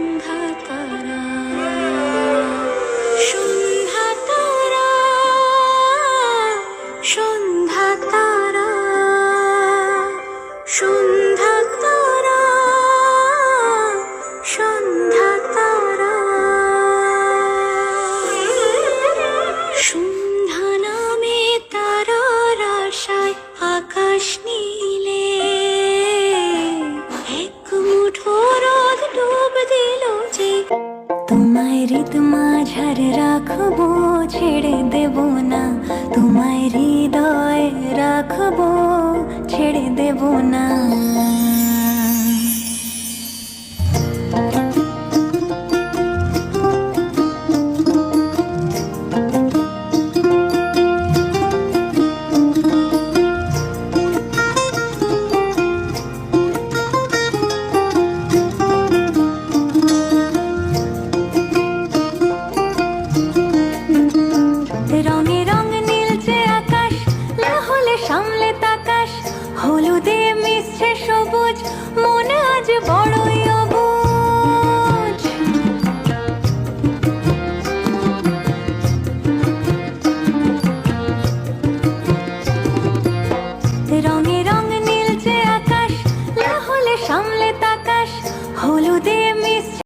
সন্ধ্যা তারা সন্ধ্যা তারা তোমায় রীত মাঝার রাখব ছেড়ে দেব না তোমায় হৃদয় রাখব সামলে হলুদে মিশছে সবুজ মনে আজ বড়ই আকাশ না হলে সামলে তাকাস হলুদে